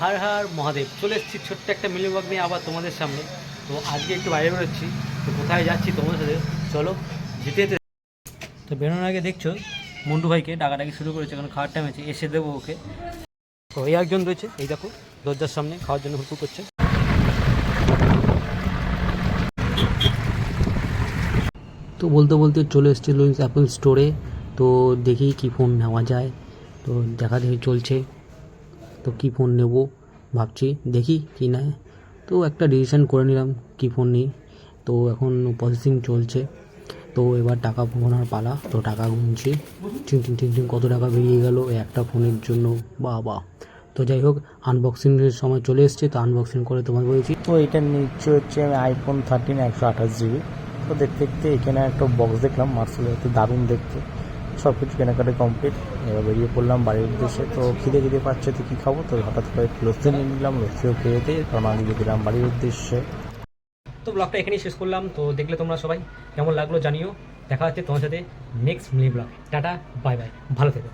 হার হার মহাদেব, চলে এসেছি ছোট্ট একটা মিলিবাগ নিয়ে আবার তোমাদের সামনে। তো আজকে একটু বাইরে বেরোচ্ছি, তো কোথায় যাচ্ছি তোমাদের সাথে? চলো, যেতে যেতে। তো বেরোনোর আগে দেখছ, মন্টু ভাইকে ডাকাডাকি শুরু করেছে, কারণ খাওয়ার টাইম আছে এসে দেবো ওকে। তো এই একজন রয়েছে, এই দেখো, দরজার সামনে খাওয়ার জন্য হুকুর করছে। তো বলতে বলতে চলে এসেছি লুইস অ্যাপল স্টোরে তো দেখি কি ফোন নেওয়া যায়। তো দেখা দেখি চলছে। তো কি ফোন নেব ভাবছি, দেখি কি নেয়। তো একটা ডিসিশন করে নিলাম কি ফোন নিই। তো এখন প্রসেসিং চলছে। তো এবার টাকা গোনার পালা, তো টাকা গুনছি। চিং চিং চিং চিং কত টাকা বেরিয়ে গেল একটা ফোনের জন্য। বাহ বা তো যাই হোক আনবক্সিংয়ের সময় চলে এসছে, তো আনবক্সিং করে তোমার বলেছি। তো এটা নিচ্ছে হচ্ছে আমি আইফোন থার্টিন একশো আঠাশ জিবি তো দেখতে দেখতে এখানে একটা বক্স দেখলাম মার্সেল দারুণ দেখতে। সব কিছু কেনাকাটা কমপ্লিট এবার বেরিয়ে পড়লাম বাড়ির উদ্দেশ্যে। তো খিদে খিদে পাচ্ছে তো কী খাব? তো হঠাৎ করে লস্যি নিয়ে নিলাম, লস্যিও খেয়ে দিয়ে তারপর দিয়ে দিলাম বাড়ির উদ্দেশ্যে। তো ব্লগটা এখানেই শেষ করলাম। তো দেখলে তোমরা সবাই কেমন লাগল জানিও। দেখা হচ্ছে তোমার সাথে next mini blog tata bye bye ভালো থেকো।